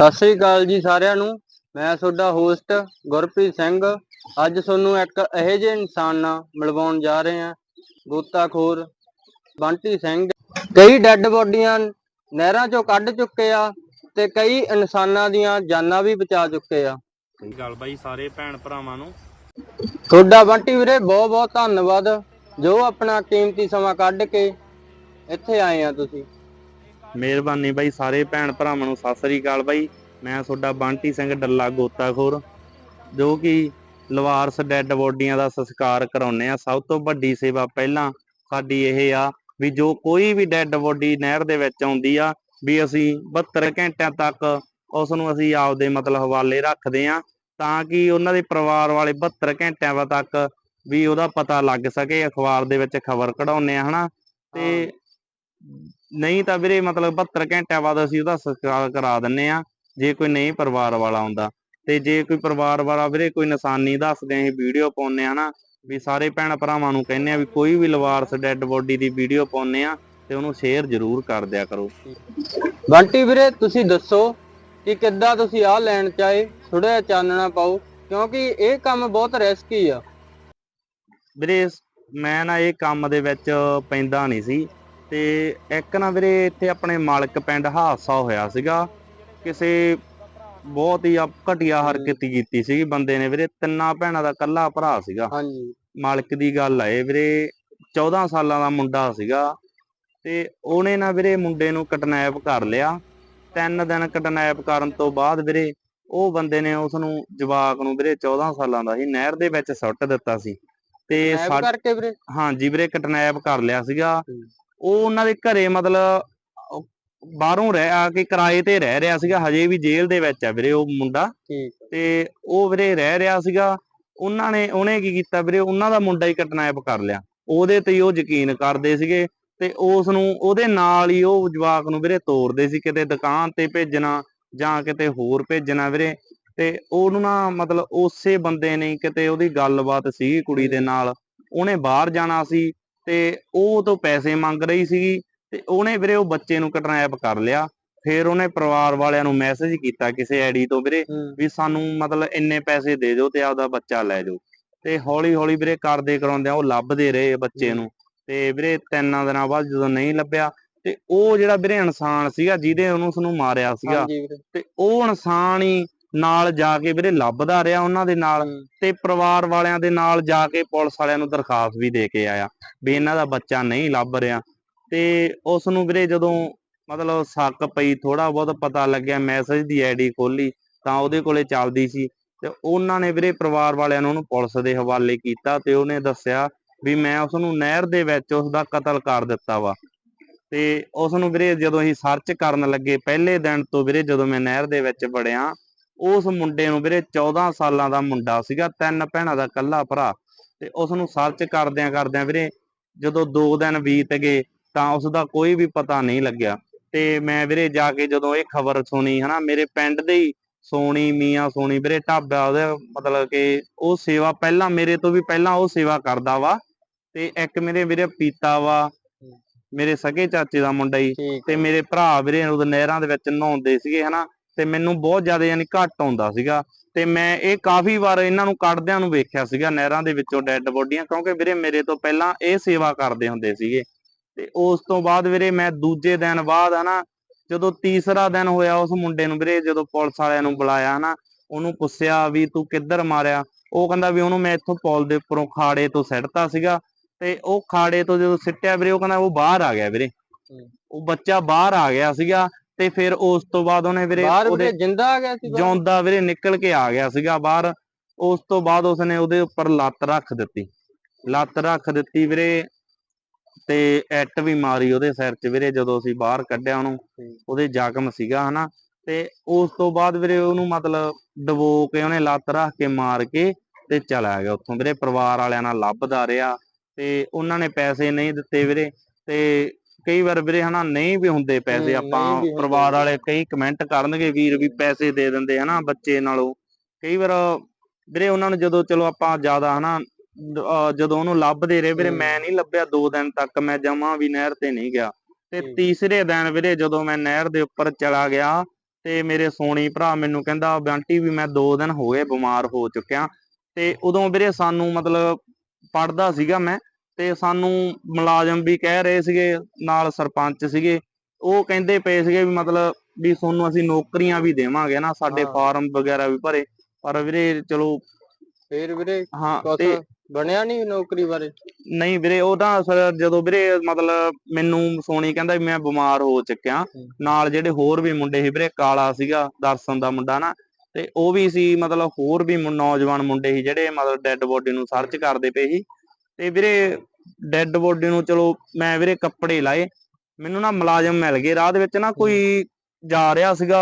ਸਤਿ ਸ੍ਰੀ ਅਕਾਲ ਜੀ ਸਾਰਿਆਂ ਨੂੰ। ਮੈਂ ਤੁਹਾਡਾ ਹੋਸਟ ਗੁਰਪ੍ਰੀਤ ਸਿੰਘ। ਅੱਜ ਤੁਹਾਨੂੰ ਇੱਕ ਇਹੋ ਜਿਹੇ ਇਨਸਾਨ ਨਾਲ ਮਿਲਵਾਉਣ ਜਾ ਰਹੇ ਹਾਂ ਗੋਤਾਖੋਰ ਬੰਟੀ ਸਿੰਘ। ਕਈ ਡੈੱਡ ਬੋਡੀਆਂ ਨਹਿਰਾਂ ਚੋਂ ਕੱਢ ਚੁੱਕੇ ਆ ਤੇ ਕਈ ਇਨਸਾਨਾਂ ਦੀਆਂ ਜਾਨਾਂ ਵੀ ਬਚਾ ਚੁੱਕੇ ਆ। ਗੱਲ ਬਾਈ ਸਾਰੇ ਭੈਣ ਭਰਾਵਾਂ ਨੂੰ। ਤੁਹਾਡਾ ਬੰਟੀ ਵੀਰੇ ਬਹੁਤ ਬਹੁਤ ਧੰਨਵਾਦ। ਜੋ ਆਪਣਾ ਕੀਮਤੀ ਸਮਾਂ ਕੱਢ ਕੇ ਇੱਥੇ ਆਏ ਆ ਤੁਸੀਂ। ਮਿਹਰਬਾਨੀ ਬਾਈ, ਸਾਰੇ ਭੈਣ ਭਰਾਵਾਂ ਨੂੰ ਸਤਿ ਸ੍ਰੀ ਅਕਾਲ ਬਾਈ। ਮੈਂ ਤੁਹਾਡਾ ਬੰਟੀ ਸਿੰਘ ਡੱਲਾ ਗੋਤਾਖੋਰ, ਜੋ ਕਿ ਲਵਾਰਸ ਡੈੱਡ ਬੋਡੀਆਂ ਦਾ ਸੰਸਕਾਰ ਕਰਾਉਂਦੇ ਆ। ਸਭ ਤੋਂ ਵੱਡੀ ਸੇਵਾ ਪਹਿਲਾਂ ਸਾਡੀ ਇਹ ਆ ਵੀ ਜੋ ਕੋਈ ਵੀ ਡੈੱਡ ਬੋਡੀ ਨਹਿਰ ਦੇ ਵਿੱਚ ਆਉਂਦੀ ਆ, ਵੀ ਅਸੀਂ 72 ਘੰਟਿਆਂ ਤੱਕ ਉਸ ਨੂੰ ਅਸੀਂ ਆਪਦੇ ਮਤਲਬ ਹਵਾਲੇ ਰੱਖਦੇ ਆ, ਤਾਂ ਕਿ ਉਹਨਾਂ ਦੇ ਪਰਿਵਾਰ ਵਾਲੇ 72 ਘੰਟਿਆਂ ਤੱਕ ਵੀ ਉਹਦਾ ਪਤਾ ਲੱਗ ਸਕੇ, ਅਖਬਾਰ ਦੇ ਵਿੱਚ ਖਬਰ ਕਢਾਉਂਦੇ ਆ, ਹਨਾ? ਤੇ ਨਹੀਂ ਤਾਂ ਵੀਰੇ ਮਤਲਬ 72 ਘੰਟਿਆਂ ਬਾਅਦ ਅਸੀਂ ਉਹਦਾ ਸੰਸਕਾਰ ਕਰਾ ਦਿੰਨੇ ਆ ਜੇ ਕੋਈ ਨਹੀਂ ਪਰਿਵਾਰ ਵਾਲਾ ਆਉਂਦਾ। ਤੇ ਜੇ ਕੋਈ ਪਰਿਵਾਰ ਵਾਲਾ ਵੀਰੇ ਕੋਈ ਨਿਸ਼ਾਨੀ ਦੱਸਦੇ ਅਸੀਂ ਵੀਡੀਓ ਪਾਉਂਦੇ ਆ ਨਾ ਵੀ ਸਾਰੇ ਭੈਣ ਭਰਾਵਾਂ ਨੂੰ ਕਹਿੰਦੇ ਆ ਵੀ ਕੋਈ ਵੀ ਲਵਾਰਸ ਡੈੱਡ ਬੋਡੀ ਦੀ ਵੀਡੀਓ ਪਾਉਂਦੇ ਆ ਤੇ ਉਹਨੂੰ ਸ਼ੇਅਰ ਜ਼ਰੂਰ ਕਰ ਦਿਆ ਕਰੋ। ਬੰਟੀ ਵੀਰੇ ਤੁਸੀਂ ਦੱਸੋ ਕਿ ਕਿੱਦਾਂ ਤੁਸੀਂ ਆਹ ਲੈਣ ਚਾਹੇ ਥੋੜਾ ਜਿਹਾ ਚਾਨਣਾ ਪਾਓ ਕਿਉਂਕਿ ਇਹ ਕੰਮ ਬਹੁਤ ਰਿਸਕੀ ਆ। ਵੀਰੇ ਮੈਂ ਨਾ ਇਹ ਕੰਮ ਦੇ ਵਿੱਚ ਪੈਂਦਾ ਨਹੀਂ ਸੀ। ਤੇ ਇੱਕ ਨਾ ਵੀਰੇ ਇੱਥੇ ਆਪਣੇ ਮਾਲਕ ਪਿੰਡ ਹਾਦਸਾ ਹੋਇਆ ਸੀਗਾ। ਕਿਸੇ ਬਹੁਤ ਹੀ ਘਟੀਆ ਹਰਕਤ ਕੀਤੀ ਸੀਗੀ ਬੰਦੇ ਨੇ ਵੀਰੇ ਤਿੰਨਾਂ ਭੈਣਾਂ ਦਾ ਕੱਲਾ ਭਰਾ ਸੀਗਾ। ਹਾਂਜੀ। ਮਾਲਕ ਦੀ ਗੱਲ ਆ ਇਹ ਵੀਰੇ 14 ਸਾਲਾਂ ਦਾ ਮੁੰਡਾ ਸੀਗਾ ਤੇ ਉਹਨੇ ਨਾ ਵੀਰੇ ਮੁੰਡੇ ਨੂੰ ਕਿਡਨੈਪ ਕਰ ਲਿਆ। ਤਿੰਨ ਦਿਨ ਕਿਡਨੈਪ ਕਰਨ ਤੋਂ ਬਾਅਦ ਵੀਰੇ ਉਹ ਬੰਦੇ ਨੇ ਉਸ ਨੂੰ ਜਵਾਕ ਨੂੰ ਵੀਰੇ 14 ਸਾਲਾਂ ਦਾ ਸੀ ਨਹਿਰ ਦੇ ਵਿੱਚ ਸੁੱਟ ਦਿੱਤਾ ਸੀ। ਤੇ ਐਪ ਸਾ- ਕਰਕੇ ਵੀਰੇ? ਹਾਂਜੀ ਵੀਰੇ ਕਿਡਨੈਪ ਕਰ ਲਿਆ ਸੀਗਾ। ਉਹ ਉਹਨਾਂ ਦੇ ਘਰੇ ਮਤਲਬ ਬਾਹਰੋਂ ਰਹਿ ਆ ਕੇ ਕਿਰਾਏ ਤੇ ਰਹਿ ਰਿਹਾ ਸੀਗਾ ਹਜੇ ਵੀ ਜੇਲ੍ਹ ਦੇ ਵਿੱਚ ਆ ਵੀਰੇ ਉਹ ਮੁੰਡਾ। ਤੇ ਉਹ ਵੀਰੇ ਰਹਿ ਰਿਹਾ ਸੀਗਾ ਉਹਨਾਂ ਨੇ ਉਹਨੇ ਕੀ ਕੀਤਾ ਵੀਰੇ ਉਹਨਾਂ ਦਾ ਮੁੰਡਾ ਹੀ ਕਿਡਨੈਪ ਕਰ ਲਿਆ। ਉਹਦੇ ਤੇ ਉਹ ਯਕੀਨ ਕਰਦੇ ਸੀਗੇ ਤੇ ਉਸ ਨੂੰ ਉਹਦੇ ਨਾਲ ਹੀ ਉਹ ਜਵਾਕ ਨੂੰ ਵੀਰੇ ਤੋਰਦੇ ਸੀ ਕਿਤੇ ਦੁਕਾਨ ਤੇ ਭੇਜਣਾ ਜਾਂ ਕਿਤੇ ਹੋਰ ਭੇਜਣਾ ਵੀਰੇ। ਤੇ ਉਹਨੂੰ ਨਾ ਮਤਲਬ ਉਸੇ ਬੰਦੇ ਨੇ ਕਿਤੇ ਉਹਦੀ ਗੱਲਬਾਤ ਸੀ ਕੁੜੀ ਦੇ ਨਾਲ। ਉਹਨੇ ਬਾਹਰ ਜਾਣਾ ਸੀ ਤੇ ਉਹ ਤੋਂ ਪੈਸੇ ਮੰਗ ਰਹੀ ਸੀਗੀ ਤੇ ਉਹਨੇ ਵੀਰੇ ਉਹ ਬੱਚੇ ਨੂੰ ਕਿਡਨੈਪ ਕਰ ਲਿਆ। ਫਿਰ ਉਹਨੇ ਪਰਿਵਾਰ ਵਾਲਿਆਂ ਨੂੰ ਮੈਸੇਜ ਕੀਤਾ ਕਿਸੇ ਆਈਡੀ ਤੋਂ ਵੀਰੇ ਵੀ ਸਾਨੂੰ ਮਤਲਬ ਇੰਨੇ ਪੈਸੇ ਦੇ ਦਿਓ ਤੇ ਆਪਦਾ ਬੱਚਾ ਲੈ ਜਾਓ। ਤੇ ਹੌਲੀ ਹੌਲੀ ਵੀਰੇ ਕਰਦੇ ਕਰਾਉਂਦੇ ਉਹ ਲੱਭਦੇ ਰਹੇ ਬੱਚੇ। ਨੂੰ। ਤੇ ਵੀਰੇ ਤਿੰਨਾਂ ਦਿਨਾਂ ਬਾਅਦ ਜਦੋਂ ਨਹੀਂ ਲੱਭਿਆ ਤੇ ਉਹ ਜਿਹੜਾ ਵੀਰੇ ਇਨਸਾਨ ਸੀਗਾ ਜਿਹਦੇ ਉਹਨੂੰ ਉਸਨੂੰ ਮਾਰਿਆ ਸੀਗਾ ਤੇ ਉਹ ਇਨਸਾਨ ਹੀ ਨਾਲ ਜਾ ਕੇ ਵੀਰੇ ਲੱਭਦਾ ਰਿਹਾ ਉਹਨਾਂ ਦੇ ਨਾਲ ਤੇ ਪਰਿਵਾਰ ਵਾਲਿਆਂ ਦੇ ਨਾਲ ਜਾ ਕੇ ਪੁਲਿਸ ਵਾਲਿਆਂ ਨੂੰ ਦਰਖਾਸਤ ਵੀ ਦੇ ਕੇ ਆਇਆ ਵੀ ਇਹਨਾਂ ਦਾ ਬੱਚਾ ਨਹੀਂ ਲੱਭ ਰਿਹਾ। ਤੇ ਉਸ ਨੂੰ ਵੀਰੇ ਜਦੋਂ ਮਤਲਬ ਸ਼ੱਕ ਪਈ ਥੋੜਾ ਬਹੁਤ ਪਤਾ ਲੱਗਿਆ ਮੈਸੇਜ ਦੀ ਆਈਡੀ ਖੋਲੀ ਤਾਂ ਉਹਦੇ ਕੋਲੇ ਚੱਲਦੀ ਸੀ ਤੇ ਉਹਨਾਂ ਨੇ ਵੀਰੇ ਪਰਿਵਾਰ ਵਾਲਿਆਂ ਨੂੰ ਉਹਨੂੰ ਪੁਲਿਸ ਦੇ ਹਵਾਲੇ ਕੀਤਾ ਤੇ ਉਹਨੇ ਦੱਸਿਆ ਵੀ ਮੈਂ ਉਸ ਨੂੰ ਨਹਿਰ ਦੇ ਵਿੱਚ ਉਸ ਦਾ ਕਤਲ ਕਰ ਦਿੱਤਾ ਵਾ। ਤੇ ਉਸ ਨੂੰ ਵੀਰੇ ਜਦੋਂ ਅਸੀਂ ਸਰਚ ਕਰਨ ਲੱਗੇ ਪਹਿਲੇ ਦਿਨ ਤੋਂ ਵੀਰੇ ਜਦੋਂ ਮੈਂ ਨਹਿਰ ਦੇ ਵਿੱਚ ਵੜਿਆ ਉਸ ਮੁੰਡੇ ਨੂੰ ਵੀਰੇ 14 ਸਾਲਾਂ ਦਾ ਮੁੰਡਾ ਸੀਗਾ ਤਿੰਨ ਭੈਣਾਂ ਦਾ ਇਕੱਲਾ ਭਰਾ ਤੇ ਉਸ ਨੂੰ ਸਰਚ ਕਰਦਿਆਂ ਕਰਦਿਆਂ ਵੀਰੇ ਜਦੋਂ 2 ਦਿਨ ਬੀਤ ਗਏ ਤਾਂ ਉਸ ਦਾ ਕੋਈ ਵੀ ਪਤਾ ਨਹੀਂ ਲੱਗਿਆ ਤੇ ਮੈਂ ਵੀਰੇ ਜਾ ਕੇ ਜਦੋਂ ਇਹ ਖਬਰ ਸੁਣੀ ਹਨਾ ਮੇਰੇ ਪਿੰਡ ਦੇ ਹੀ ਸੋਣੀ ਮੀਆਂ ਸੋਣੀ ਵੀਰੇ ਢਾਬਾ ਉਹਦੇ ਮਤਲਬ ਕਿ ਉਹ ਸੇਵਾ ਪਹਿਲਾਂ ਮੇਰੇ ਤੋਂ ਵੀ ਪਹਿਲਾਂ ਉਹ ਸੇਵਾ ਕਰਦਾ ਵਾ ਤੇ ਇੱਕ ਮੇਰੇ ਵੀਰੇ ਪੀਤਾ ਵਾ ਮੇਰੇ ਸਕੇ ਚਾਚੇ ਦਾ ਮੁੰਡਾ ਹੀ ਤੇ ਮੇਰੇ ਭਰਾ ਵੀਰੇ ਉਦੋਂ ਨਹਿਰਾਂ ਦੇ ਵਿੱਚ ਨਹਾਉਂਦੇ ਸੀਗੇ ਹਨਾ ਤੇ ਮੈਨੂੰ ਬਹੁਤ ਜ਼ਿਆਦਾ ਯਾਨੀ ਘੱਟ ਆਉਂਦਾ ਸੀਗਾ। ਤੇ ਮੈਂ ਇਹ ਕਾਫੀ ਵਾਰ ਇਹਨਾਂ ਨੂੰ ਕੱਢਦਿਆਂ ਨੂੰ ਵੇਖਿਆ ਸੀਗਾ ਨਹਿਰਾਂ ਦੇ ਵਿੱਚੋਂ ਡੈੱਡ ਬੋਡੀਆਂ ਕਿਉਂਕਿ ਵੀਰੇ ਮੇਰੇ ਤੋਂ ਪਹਿਲਾਂ ਇਹ ਸੇਵਾ ਕਰਦੇ ਹੁੰਦੇ ਸੀਗੇ। ਤੇ ਉਸ ਤੋਂ ਬਾਅਦ ਵੀਰੇ ਮੈਂ ਦੂਜੇ ਦਿਨ ਬਾਅਦ ਹਨਾ ਜਦੋਂ ਤੀਸਰਾ ਦਿਨ ਹੋਇਆ ਉਸ ਮੁੰਡੇ ਨੂੰ ਵੀਰੇ ਜਦੋਂ ਪੁਲਿਸ ਵਾਲਿਆਂ ਨੂੰ ਬੁਲਾਇਆ ਹਨਾ ਉਹਨੂੰ ਪੁੱਛਿਆ ਵੀ ਤੂੰ ਕਿੱਧਰ ਮਾਰਿਆ? ਉਹ ਕਹਿੰਦਾ ਵੀ ਉਹਨੂੰ ਮੈਂ ਇੱਥੋਂ ਪੁਲ ਦੇ ਉੱਪਰੋਂ ਖਾੜੇ ਤੋਂ ਸਿੱਟਤਾ ਸੀਗਾ। ਤੇ ਉਹ ਖਾੜੇ ਤੋਂ ਜਦੋਂ ਸਿੱਟਿਆ ਵੀਰੇ ਉਹ ਕਹਿੰਦਾ ਉਹ ਬਾਹਰ ਆ ਗਿਆ ਵੀਰੇ। ਉਹ ਬੱਚਾ ਬਾਹਰ ਆ ਗਿਆ ਸੀਗਾ। ਤੇ ਫਿਰ ਉਸ ਤੋਂ ਬਾਅਦ ਉਹਨੇ ਵੀਰੇ ਬਾਹਰ ਉਹਦੇ ਵੀਰੇ ਜਿੰਦਾ ਆ ਗਿਆ ਸੀ? ਜਿਉਂਦਾ ਵੀਰੇ ਨਿਕਲ ਕੇ ਆ ਗਿਆ ਸੀਗਾ ਬਾਹਰ। ਉਸ ਤੋਂ ਬਾਅਦ ਉਸਨੇ ਉਹਦੇ ਉੱਪਰ ਲੱਤ ਰੱਖ ਦਿੱਤੀ। ਲੱਤ ਰੱਖ ਦਿੱਤੀ ਵੀਰੇ ਤੇ ਐਟ ਵੀ ਮਾਰੀ ਉਹਦੇ ਸਿਰ 'ਚ ਵੀਰੇ ਜਦੋਂ ਅਸੀਂ ਬਾਹਰ ਕੱਢਿਆ ਉਹਨੂੰ। ਉਹਦੇ ਜ਼ਖਮ ਸੀਗਾ ਹਨਾ। ਤੇ ਉਸ ਤੋਂ ਬਾਅਦ ਵੀਰੇ ਉਹਨੂੰ ਮਤਲਬ ਡਬੋ ਕੇ ਉਹਨੇ ਲੱਤ ਰੱਖ ਕੇ ਮਾਰ ਕੇ ਤੇ ਚਲਾ ਗਿਆ ਉੱਥੋਂ। ਵੀਰੇ ਪਰਿਵਾਰ ਵਾਲਿਆਂ ਨਾਲ ਲੱਭਦਾ ਰਿਹਾ ਤੇ ਉਹਨਾਂ ਨੇ ਪੈਸੇ ਨਹੀਂ ਦਿੱਤੇ ਵੀਰੇ। ਤੇ ਕਈ ਵਾਰ ਵੀਰੇ ਹਨਾ ਨਹੀਂ ਵੀ ਹੁੰਦੇ ਪੈਸੇ ਆਪਾਂ ਪਰਿਵਾਰ ਵਾਲੇ ਕਈ ਕਮੈਂਟ ਕਰਨਗੇ ਵੀਰ ਵੀ ਪੈਸੇ ਦੇ ਦਿੰਦੇ ਹਨਾ ਬੱਚੇ ਨਾਲੋਂ। ਕਈ ਵਾਰ ਵੀਰੇ ਉਹਨਾਂ ਨੂੰ ਜਦੋਂ ਚਲੋ ਆਪਾਂ ਜ਼ਿਆਦਾ ਹਨਾ ਜਦੋਂ ਉਹਨੂੰ ਲੱਭਦੇ ਰਹੇ ਵੀਰੇ। ਮੈਂ ਨਹੀਂ ਲੱਭਿਆ ਦੋ ਦਿਨ ਤੱਕ ਮੈਂ ਜਮਾਂ ਵੀ ਨਹਿਰ ਤੇ ਨਹੀਂ ਗਿਆ। ਤੇ। ਤੀਸਰੇ ਦਿਨ ਵੀਰੇ ਜਦੋਂ ਮੈਂ ਨਹਿਰ ਦੇ ਉੱਪਰ ਚਲਾ ਗਿਆ ਤੇ ਮੇਰੇ ਸੋਣੀ ਭਰਾ ਮੈਨੂੰ ਕਹਿੰਦਾ ਬੰਟੀ ਵੀ ਮੈਂ 2 ਦਿਨ ਹੋ ਗਏ ਬਿਮਾਰ ਹੋ ਚੁੱਕਿਆ। ਤੇ ਉਦੋਂ ਵੀਰੇ ਸਾਨੂੰ ਮਤਲਬ ਪੜਦਾ ਸੀਗਾ ਮੈਂ ਤੇ ਸਾਨੂੰ ਮੁਲਾਜ਼ਮ ਵੀ ਕਹਿ ਰਹੇ ਸੀਗੇ ਨਾਲ ਸਰਪੰਚ ਸੀਗੇ। ਉਹ ਕਹਿੰਦੇ ਪਏ ਸੀਗੇ ਵੀ ਮਤਲਬ ਵੀ ਤੁਹਾਨੂੰ ਅਸੀਂ ਨੌਕਰੀਆਂ ਵੀ ਦੇਵਾਂਗੇ ਨਾ ਸਾਡੇ। ਫਾਰਮ ਵਗੈਰਾ ਵੀ ਭਰੇ। ਪਰ ਵੀਰੇ ਚਲੋ ਫੇਰ ਵੀਰੇ ਹਾਂ ਤੇ ਬਣਿਆ ਨਹੀਂ ਨੌਕਰੀ ਬਾਰੇ? ਨਹੀਂ ਵੀਰੇ ਉਹ ਤਾਂ ਅਸਲ ਜਦੋਂ ਵੀਰੇ ਮਤਲਬ ਮੈਨੂੰ ਸੋਣੀ ਕਹਿੰਦਾ ਵੀ ਮੈਂ ਬਿਮਾਰ ਹੋ ਚੁੱਕਿਆ। ਨਾਲ ਜਿਹੜੇ ਹੋਰ ਵੀ ਮੁੰਡੇ ਸੀ ਵੀਰੇ ਕਾਲਾ ਸੀਗਾ ਦਰਸ਼ਨ ਦਾ ਮੁੰਡਾ ਨਾ ਤੇ ਉਹ ਵੀ ਸੀ ਮਤਲਬ ਹੋਰ ਵੀ ਨੌਜਵਾਨ ਮੁੰਡੇ ਸੀ ਜਿਹੜੇ ਮਤਲਬ ਡੈੱਡ ਬੋਡੀ ਨੂੰ ਸਰਚ ਕਰਦੇ ਪਏ ਸੀ। ਤੇ ਵੀਰੇ ਡੈੱਡ ਬੋਡੀ ਨੂੰ ਚਲੋ ਮੈਂ ਵੀਰੇ ਕੱਪੜੇ ਲਾਏ ਮੈਨੂੰ ਨਾ ਮੁਲਾਜ਼ਮ ਮਿਲ ਗਏ। ਰਾਹ ਦੇ ਵਿੱਚ ਨਾ ਕੋਈ ਜਾ ਰਿਹਾ ਸੀਗਾ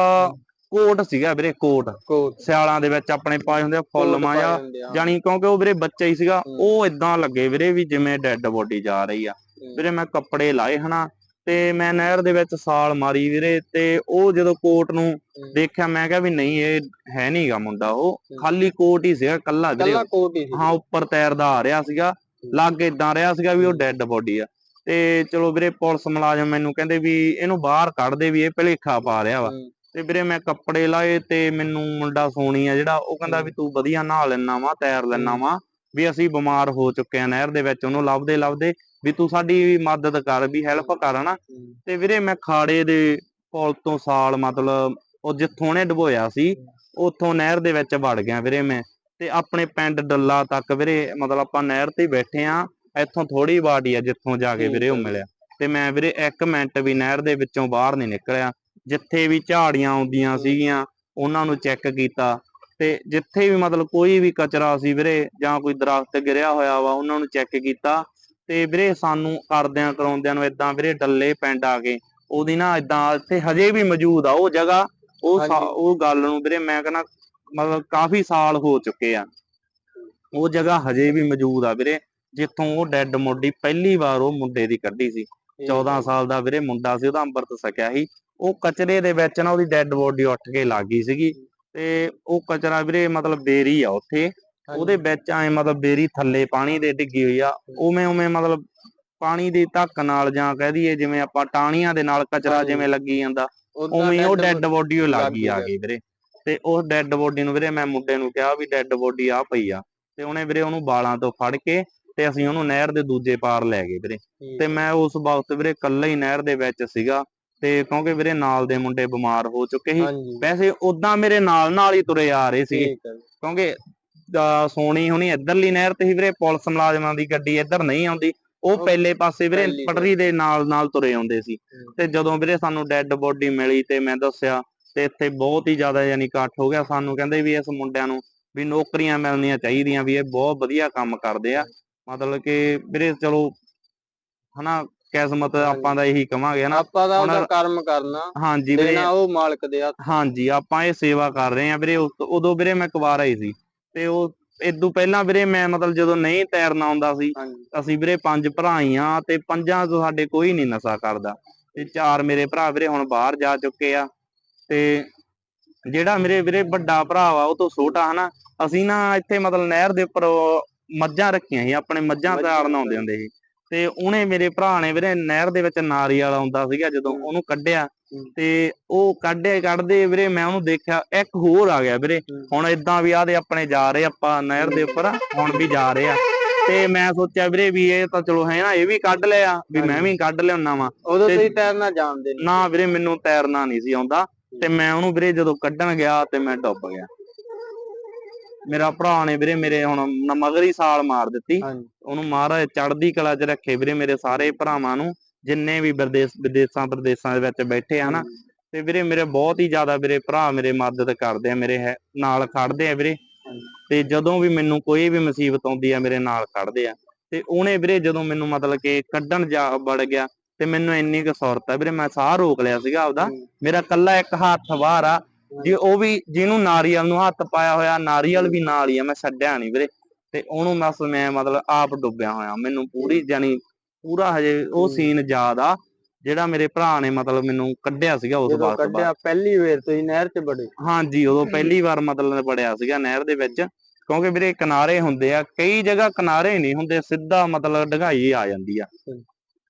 ਕੋਟ ਸੀਗਾ ਵੀਰੇ ਕੋਟ। ਕੋਟ। ਸਿਆਲਾਂ ਦੇ ਵਿੱਚ ਆਪਣੇ ਪਾਏ ਹੁੰਦੇ ਆ ਫੁੱਲ ਕੋਟ ਮਾਇਆ। ਹੁੰਦੇ ਆ। ਜਾਣੀ ਕਿਉਂਕਿ ਉਹ ਵੀਰੇ ਬੱਚਾ ਹੀ ਸੀਗਾ ਹੂੰ। ਉਹ ਇਦਾਂ ਲੱਗੇ ਵੀਰੇ ਵੀ ਜਿਵੇਂ ਡੈੱਡ ਬੋਡੀ ਜਾ ਰਹੀ ਆ। ਵੀਰੇ ਮੈਂ ਕੱਪੜੇ ਲਾਏ ਹਨਾ ਤੇ ਮੈਂ ਨਹਿਰ ਦੇ ਵਿੱਚ ਸਾਲ ਮਾਰੀ ਵੀਰੇ ਤੇ ਉਹ ਜਦੋਂ ਕੋਟ ਨੂੰ ਦੇਖਿਆ ਮੈਂ ਕਿਹਾ ਵੀ ਨਹੀਂ ਇਹ ਹੈ ਨਹੀਂਗਾ ਮੁੰਡਾ ਉਹ। ਹੂੰ। ਖਾਲੀ ਕੋਟ ਹੀ ਸੀਗਾ ਕੱਲਾ ਵੀਰੇ। ਕੱਲਾ ਕੋਟ ਹੀ ਸੀ ਹਾਂ ਉੱਪਰ ਤੈਰਦਾ ਆ ਰਿਹਾ ਸੀਗਾ। ਲੱਗ ਇਦਾਂ ਰਿਹਾ ਸੀਗਾ ਵੀ ਉਹ ਡੈੱਡ ਬੋਡੀ ਆ। ਤੇ ਚਲੋ ਵੀਰੇ ਪੁਲਿਸ ਮੁਲਾਜ਼ਮ ਮੈਨੂੰ ਕਹਿੰਦੇ ਵੀ ਇਹਨੂੰ ਬਾਹਰ ਕੱਢ ਦੇ ਵੀ ਇਹ ਭਲੇਖਾ ਪਾ ਰਿਹਾ ਵਾ। ਤੇ ਵੀਰੇ ਮੈਂ ਕੱਪੜੇ ਲਾਏ ਤੇ ਮੈਨੂੰ ਮੁੰਡਾ ਸੋਣੀ ਆ ਜਿਹੜਾ ਉਹ ਕਹਿੰਦਾ ਵੀ ਤੂੰ ਵਧੀਆ ਨਹਾ ਲੈਣਾ ਵਾ ਤੈਰ ਲੈਣਾ ਵਾ ਵੀ ਅਸੀਂ ਬਿਮਾਰ ਹੋ ਚੁੱਕੇ ਆ ਨਹਿਰ ਦੇ ਵਿੱਚ ਉਹਨੂੰ ਲੱਭਦੇ ਲੱਭਦੇ ਵੀ ਤੂੰ ਸਾਡੀ ਮਦਦ ਕਰ ਵੀ ਹੈਲਪ ਕਰ ਹਨਾ। ਹੂੰ। ਤੇ ਵੀਰੇ ਮੈਂ ਖਾੜੇ ਦੇ ਪੁਲ ਤੋਂ ਸਾਲ ਮਤਲਬ ਉਹ ਜਿੱਥੋਂ ਉਹਨੇ ਡੁਬੋਇਆ ਸੀ ਉੱਥੋਂ ਨਹਿਰ ਦੇ ਵਿੱਚ ਵੜ ਗਿਆ ਵੀਰੇ ਮੈਂ। ਤੇ ਆਪਣੇ ਪਿੰਡ ਡੱਲਾ ਤੱਕ ਵੀਰੇ ਮਤਲਬ ਆਪਾਂ ਨਹਿਰ ਤੇ ਬੈਠੇ ਆ ਇੱਥੋਂ ਥੋੜੀ ਹੀ ਆ ਜਿੱਥੋਂ ਜਾ ਕੇ ਵੀਰੇ ਉਹ। ਮਿਲਿਆ। ਤੇ ਮੈਂ ਵੀਰੇ 1 ਮਿੰਟ ਵੀ ਨਹਿਰ ਦੇ ਵਿੱਚੋਂ ਬਾਹਰ ਨਹੀਂ ਨਿਕਲਿਆ। ਜਿੱਥੇ ਵੀ ਝਾੜੀਆਂ ਆਉਂਦੀਆਂ ਸੀਗੀਆਂ ਉਹਨਾਂ ਨੂੰ ਚੈੱਕ ਕੀਤਾ। ਤੇ ਜਿੱਥੇ ਵੀ ਮਤਲਬ ਕੋਈ ਵੀ ਕਚਰਾ ਸੀ ਵੀਰੇ ਜਾਂ ਕੋਈ ਦਰਖਤ ਗਿਰਿਆ ਹੋਇਆ ਵਾ ਉਹਨਾਂ ਨੂੰ ਚੈੱਕ ਕੀਤਾ। ਤੇ ਵੀਰੇ ਸਾਨੂੰ ਕਰਦਿਆਂ ਕਰਾਉਂਦਿਆਂ ਨੂੰ ਇਦਾਂ ਵੀਰੇ ਡੱਲੇ ਪਿੰਡ ਆ ਗਏ। ਉਹਦੀ ਨਾ ਇਦਾਂ ਇੱਥੇ ਹਜੇ ਵੀ ਮੌਜੂਦ ਆ ਉਹ ਜਗ੍ਹਾ। ਉਹ। ਉਹ ਗੱਲ ਨੂੰ ਵੀਰੇ ਮੈਂ ਕਹਿੰਦਾ ਮਤਲਬ ਕਾਫੀ ਸਾਲ ਹੋ ਚੁੱਕੇ ਆ। ਉਹ ਜਗ੍ਹਾ ਹਜੇ ਵੀ ਮੌਜੂਦ ਆ ਵੀਰੇ ਜਿੱਥੋਂ ਉਹ ਡੈੱਡ ਮੋਡੀ ਪਹਿਲੀ ਵਾਰ ਉਹ ਮੁੰਡੇ ਦੀ ਕੱਢੀ ਸੀ। 14 ਸਾਲ ਦਾ ਵੀਰੇ ਮੁੰਡਾ ਸੀ ਉਹਦਾ ਅੰਮ੍ਰਿਤ ਛਕਿਆ ਸੀ। ਉਹ ਕਚਰੇ ਦੇ ਵਿੱਚ ਨਾ ਉਹਦੀ ਡੈੱਡ ਬੋਡੀ ਉੱਠ ਕੇ ਲੱਗ ਗਈ ਸੀਗੀ ਤੇ ਉਹ ਕਚਰਾ ਵੀਰੇ ਮਤਲਬ ਬੇਰੀ ਆ ਉੱਥੇ। ਉਹਦੇ ਵਿੱਚ ਐ ਮਤਲਬ ਬੇਰੀ ਥੱਲੇ ਪਾਣੀ ਦੇ ਡਿੱਗੀ ਹੋਈ ਆ। ਉਵੇਂ ਉਵੇਂ ਮਤਲਬ ਪਾਣੀ ਦੀ ਧੱਕ ਨਾਲ ਜਾਂ ਕਹਿ ਦਈਏ ਜਿਵੇਂ ਆਪਾਂ ਟਾਣੀਆਂ ਦੇ ਨਾਲ ਕਚਰਾ। ਜਿਵੇਂ ਲੱਗੀ ਜਾਂਦਾ ਉਵੇਂ ਉਹ ਡੈੱਡ ਬੋਡੀ ਉਹ ਲੱਗ ਲੱਗੀ ਆ ਗਈ। ਗਈ ਵੀਰੇ। ਤੇ ਉਸ ਡੈੱਡ ਬੋਡੀ ਨੂੰ ਵੀਰੇ ਮੈਂ ਮੁੰਡੇ ਨੂੰ ਕਿਹਾ ਵੀ ਡੈੱਡ ਬੋਡੀ ਆ ਪਈ ਆ। ਤੇ ਉਹਨੇ ਵੀਰੇ ਉਹਨੂੰ ਬਾਲਾਂ ਤੋਂ ਫੜ ਕੇ ਤੇ ਅਸੀਂ ਉਹਨੂੰ ਨਹਿਰ ਦੇ ਦੂਜੇ ਪਾਰ ਲੈ ਗਏ ਵੀਰੇ। ਤੇ ਮੈਂ ਉਸ ਵਕਤ ਵੀਰੇ ਇਕੱਲਾ ਹੀ ਨਹਿਰ ਦੇ ਵਿੱਚ ਸੀਗਾ ਤੇ ਕਿਉਂਕਿ ਵੀਰੇ ਨਾਲ ਦੇ ਮੁੰਡੇ ਬਿਮਾਰ ਹੋ ਚੁੱਕੇ ਸੀ। ਵੈਸੇ ਉਦਾਂ ਮੇਰੇ ਨਾਲ ਨਾਲ ਹੀ ਤੁਰੇ ਆ ਰਹੇ ਸੀ ਹੈ ਕਿਉਂਕਿ ਸੋਣੀ ਹੁਣੀ ਇੱਧਰਲੀ ਨਹਿਰ ਤੇ ਸੀ ਵੀਰੇ ਪੁਲਿਸ ਮੁਲਾਜ਼ਮਾਂ ਦੀ ਗੱਡੀ ਇੱਧਰ ਨਹੀਂ ਆਉਂਦੀ। ਉਹ ਪਹਿਲੇ ਪਾਸੇ ਵੀਰੇ ਪਟਰੀ ਦੇ ਨਾਲ ਨਾਲ ਤੁਰੇ ਆਉਂਦੇ ਸੀ। ਹੂੰ। ਤੇ ਜਦੋਂ ਵੀਰੇ ਸਾਨੂੰ ਡੈੱਡ ਬੋਡੀ ਮਿਲੀ ਤੇ ਮੈਂ ਦੱਸਿਆ ਤੇ ਇੱਥੇ ਬਹੁਤ ਹੀ ਜ਼ਿਆਦਾ ਯਾਨੀ ਇਕੱਠ ਹੋ ਗਿਆ। ਸਾਨੂੰ ਕਹਿੰਦੇ ਵੀ ਇਸ ਮੁੰਡਿਆਂ ਨੂੰ ਵੀ ਨੌਕਰੀਆਂ ਮਿਲਣੀਆਂ ਚਾਹੀਦੀਆਂ ਵੀ ਇਹ ਬਹੁਤ ਵਧੀਆ ਕੰਮ ਕਰਦੇ ਆ। ਮਤਲਬ ਕਿ ਵੀਰੇ ਚਲੋ ਹਨਾ ਕਿਸਮਤ ਆਪਾਂ ਦਾ ਇਹੀ ਕਵਾਂਗੇ ਹਨਾ। ਆਪਾਂ ਦਾ ਉਹਦਾ ਕਰਮ ਕਰਨਾ। ਹਾਂਜੀ ਵੀਰੇ। ਦੇਣਾ ਉਹ ਮਾਲਕ ਦੇ ਹੱਥ। ਹਾਂਜੀ ਆਪਾਂ ਇਹ ਸੇਵਾ ਕਰ ਰਹੇ ਆ ਵੀਰੇ। ਉਦੋਂ ਵੀਰੇ ਮੈਂ ਕੁਵਾਰਾ ਹੀ ਸੀ ਤੇ ਉਹ ਇਦੋਂ ਪਹਿਲਾਂ ਵੀਰੇ ਮੈਂ ਮਤਲਬ ਜਦੋਂ ਨਹੀਂ ਤੈਰਨਾ ਆਉਂਦਾ ਸੀ ਅਸੀਂ ਵੀਰੇ ਪੰਜ ਭਰਾ ਹੀ ਆ ਤੇ ਪੰਜਾਂ ਤੋਂ ਸਾਡੇ ਕੋਈ ਨਹੀਂ ਨਸ਼ਾ ਕਰਦਾ। ਤੇ ਚਾਰ ਮੇਰੇ ਭਰਾ ਵੀਰੇ ਹੁਣ ਬਾਹਰ ਜਾ ਚੁੱਕੇ ਆ। ਤੇ ਜਿਹੜਾ ਮੇਰੇ ਵੀਰੇ ਵੱਡਾ ਭਰਾ ਵਾ ਉਹ ਤੋਂ ਛੋਟਾ ਹਨਾ ਅਸੀਂ ਨਾ ਇੱਥੇ ਮਤਲਬ ਨਹਿਰ ਦੇ ਉੱਪਰ ਮੱਝਾਂ ਰੱਖੀਆਂ ਸੀ ਆਪਣੇ ਮੱਝਾਂ ਤਾਰਨ ਆਉਂਦੇ ਹੁੰਦੇ ਸੀ। ਤੇ ਉਹਨੇ ਮੇਰੇ ਭਰਾ ਨੇ ਵੀਰੇ ਨਹਿਰ ਦੇ ਵਿੱਚ ਨਾਰੀਅਲ ਆਉਂਦਾ ਸੀਗਾ ਜਦੋਂ। ਉਹਨੂੰ ਕੱਢਿਆ। ਤੇ ਉਹ ਕੱਢੇ ਕੱਢਦੇ ਵੀਰੇ ਮੈਂ ਉਹਨੂੰ ਦੇਖਿਆ ਇੱਕ ਹੋਰ ਆ ਗਿਆ ਵੀਰੇ। ਹੁਣ ਇਦਾਂ ਵੀ ਆਦੇ ਆਪਣੇ ਜਾ ਰਹੇ ਆਪਾਂ ਨਹਿਰ ਦੇ ਉੱਪਰ ਹੁਣ ਵੀ ਜਾ ਰਹੇ ਆ। ਤੇ ਮੈਂ ਸੋਚਿਆ ਵੀਰੇ ਵੀ ਇਹ ਤਾਂ ਚਲੋ ਹੈ ਨਾ ਇਹ ਵੀ ਕੱਢ ਲਿਆ ਵੀ ਮੈਂ ਵੀ ਕੱਢ ਲਿਆਉਣਾ ਵਾ। ਉਦੋਂ ਤੁਸੀਂ ਤੈਰਨਾ ਜਾਣਦੇ ਨਹੀਂ ਨਾ ਵੀਰੇ ਮੈਨੂੰ ਤੈਰਨਾ ਨਹੀਂ ਸੀ ਆਉਂਦਾ। ਤੇ ਮੈਂ ਉਹਨੂੰ ਵੀਰੇ ਜਦੋਂ ਕੱਢਣ ਗਿਆ ਤੇ ਮੈਂ ਡੁੱਬ ਗਿਆ। ਮੇਰਾ ਭਰਾ ਨੇ ਵੀਰੇ ਮੇਰੇ ਹੁਣ ਨ- ਮਗਰੀ ਸਾਲ ਮਾਰ ਦਿੱਤੀ। ਹਾਂਜੀ। ਉਹਨੂੰ ਮਹਾਰਾਜ ਚੜ੍ਹਦੀ ਕਲਾ 'ਚ ਰੱਖੇ ਵੀਰੇ ਮੇਰੇ ਸਾਰੇ ਭਰਾਵਾਂ ਨੂੰ ਜਿੰਨੇ ਵੀ ਵਿਦੇਸ਼ ਵਿਦੇਸ਼ਾਂ ਪ੍ਰਦੇਸ਼ਾਂ ਦੇ ਵਿੱਚ ਬੈਠੇ ਆ ਨਾ ਤੇ ਵੀਰੇ ਮੇਰੇ ਬਹੁਤ ਹੀ ਜ਼ਿਆਦਾ ਵੀਰੇ ਭਰਾ ਮੇਰੇ ਮਦਦ ਕਰਦੇ ਆ ਮੇਰੇ ਹੈ- ਨਾਲ ਖੜਦੇ ਆ ਵੀਰੇ। ਤੇ ਜਦੋਂ ਵੀ ਮੈਨੂੰ ਕੋਈ ਵੀ ਮੁਸੀਬਤ ਆਉਂਦੀ ਆ ਮੇਰੇ ਨਾਲ ਖੜਦੇ ਆ। ਤੇ ਉਹਨੇ ਵੀਰੇ ਜਦੋਂ ਮੈਨੂੰ ਮਤਲਬ ਕਿ ਕੱਢਣ ਜਾ ਵੜ ਗਿਆ ਤੇ ਮੈਨੂੰ ਇੰਨੀ ਕੁ ਸੁਰਤ ਆ ਵੀਰੇ ਮੈਂ ਸਾਹ ਰੋਕ ਲਿਆ ਸੀਗਾ ਆਪਦਾ। ਮੇਰਾ ਕੱਲਾ ਇੱਕ ਹੱਥ ਬਾਹਰ ਆ। ਜੇ ਉਹ ਵੀ ਜਿਹਨੂੰ ਨਾਰੀਅਲ ਨੂੰ ਹੱਥ ਪਾਇਆ ਹੋਇਆ ਨਾਰੀਅਲ ਵੀ ਨਾਲ ਹੀ ਆ ਮੈਂ ਛੱਡਿਆ ਨਹੀਂ ਵੀਰੇ। ਤੇ ਉਹਨੂੰ ਬਸ ਮੈਂ ਮਤਲਬ ਆਪ ਡੁੱਬਿਆ ਹੋਇਆ ਮੈਨੂੰ ਪੂਰੀ ਜਾਨੀ ਪੂਰਾ ਹਜੇ ਉਹ। ਸੀਨ ਯਾਦ ਆ ਜਿਹੜਾ ਮੇਰੇ ਭਰਾ ਨੇ ਮਤਲਬ ਮੈਨੂੰ ਕੱਢਿਆ ਸੀਗਾ ਉਸ ਬਾਅਦ ਕੱਢਿਆ ਪਹਿਲੀ ਵਾਰ ਤੁਸੀਂ ਨਹਿਰ 'ਚ ਬੜੇ ਹਾਂਜੀ ਉਦੋਂ ਪਹਿਲੀ ਵਾਰ ਮਤਲਬ ਬੜਿਆ ਸੀਗਾ ਨਹਿਰ ਦੇ ਵਿੱਚ। ਕਿਉਂਕਿ ਵੀਰੇ ਕਿਨਾਰੇ ਹੁੰਦੇ ਆ ਕਈ ਜਗ੍ਹਾ ਕਿਨਾਰੇ ਨਹੀਂ ਹੁੰਦੇ ਸਿੱਧਾ ਮਤਲਬ ਢਗਾਈ ਆ ਜਾਂਦੀ ਆ।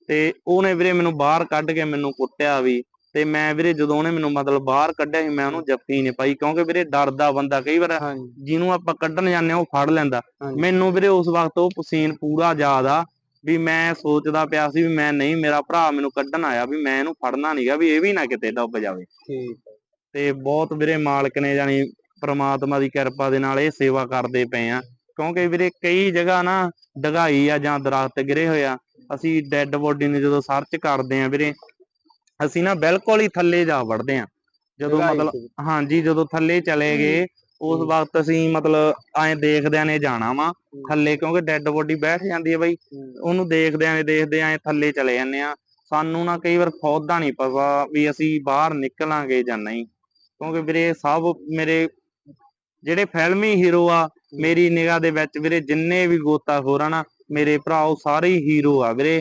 ਤੇ ਉਹਨੇ ਵੀਰੇ ਮੈਨੂੰ ਬਾਹਰ ਕੱਢ ਕੇ ਮੈਨੂੰ ਕੁੱਟਿਆ ਵੀ ਤੇ ਮੈਂ ਵੀਰੇ ਜਦੋਂ ਉਹਨੇ ਮੈਨੂੰ ਮਤਲਬ ਬਾਹਰ ਕੱਢਿਆ ਸੀ ਮੈਂ ਉਹਨੂੰ ਜੱਫੀ ਨਹੀਂ ਪਾਈ ਕਿਉਂਕਿ ਵੀਰੇ ਡਰਦਾ ਬੰਦਾ ਕਈ ਵਾਰ ਜਿਹਨੂੰ ਆਪਾਂ ਕੱਢਣ ਜਾਂਦੇ ਆ ਉਹ ਫੜ ਲੈਂਦਾ। ਮੈਨੂੰ ਵੀਰੇ ਉਸ ਵਕਤ ਉਹ ਸੀਨ ਪੂਰਾ ਯਾਦ ਆ ਵੀ ਮੈਂ ਸੋਚਦਾ ਪਿਆ ਸੀ ਵੀ ਮੈਂ ਨਹੀਂ ਮੇਰਾ ਭਰਾ ਮੈਨੂੰ ਕੱਢਣ ਆਇਆ ਵੀ ਮੈਂ ਇਹਨੂੰ ਫੜਨਾ ਨਹੀਂਗਾ ਵੀ ਇਹ ਵੀ ਨਾ ਕਿਤੇ ਡੁੱਬ ਜਾਵੇ। ਠੀਕ ਤੇ ਬਹੁਤ ਵੀਰੇ ਮਾਲਕ ਨੇ ਜਾਨੀ ਪ੍ਰਮਾਤਮਾ ਦੀ ਕਿਰਪਾ ਦੇ ਨਾਲ ਇਹ ਸੇਵਾ ਕਰਦੇ ਪਏ ਆ ਕਿਉਂਕਿ ਵੀਰੇ ਕਈ ਜਗ੍ਹਾ ਨਾ ਡਗਾਈ ਆ ਜਾਂ ਦਰਖਤ ਗਿਰੇ ਹੋਏ ਆ ਅਸੀਂ ਡੈੱਡ ਬੋਡੀ ਨੂੰ ਜਦੋਂ ਸਰਚ ਕਰਦੇ ਆ ਵੀਰੇ ਅਸੀਂ ਨਾ ਬਿਲਕੁਲ ਹੀ ਥੱਲੇ ਜਾ ਵੜਦੇ ਆ ਜਦੋਂ ਮਤਲਬ। ਹਾਂਜੀ ਜਦੋਂ ਥੱਲੇ ਚਲੇ ਗਏ ਉਸ। ਵਕਤ ਅਸੀਂ ਮਤਲਬ ਐਂ ਦੇਖਦਿਆਂ ਨੇ ਜਾਣਾ ਵਾ ਥੱਲੇ ਕਿਉਂਕਿ ਡੈੱਡ ਬੋਡੀ ਬੈਠ ਜਾਂਦੀ ਹੈ ਬਾਈ। ਉਹਨੂੰ ਦੇਖਦਿਆਂ ਨੇ ਦੇਖਦੇ ਐਂ ਥੱਲੇ ਚਲੇ ਜਾਂਦੇ ਆ ਸਾਨੂੰ ਨਾ ਕਈ ਵਾਰ ਖੁਦ ਨਹੀਂ ਪਤਾ ਵੀ ਅਸੀਂ ਬਾਹਰ ਨਿਕਲਾਂਗੇ ਜਾਂ ਨਹੀਂ। ਕਿਉਂਕਿ ਵੀਰੇ ਸਭ ਮੇਰੇ ਜਿਹੜੇ ਫਿਲਮੀ ਹੀਰੋ ਆ ਮੇਰੀ ਨਿਗਾਹ ਦੇ ਵਿੱਚ ਵੀਰੇ ਜਿੰਨੇ ਵੀ ਗੋਤਾਖੋਰ ਆ ਨਾ ਮੇਰੇ ਭਰਾ ਉਹ ਸਾਰੇ ਹੀਰੋ ਆ ਵੀਰੇ।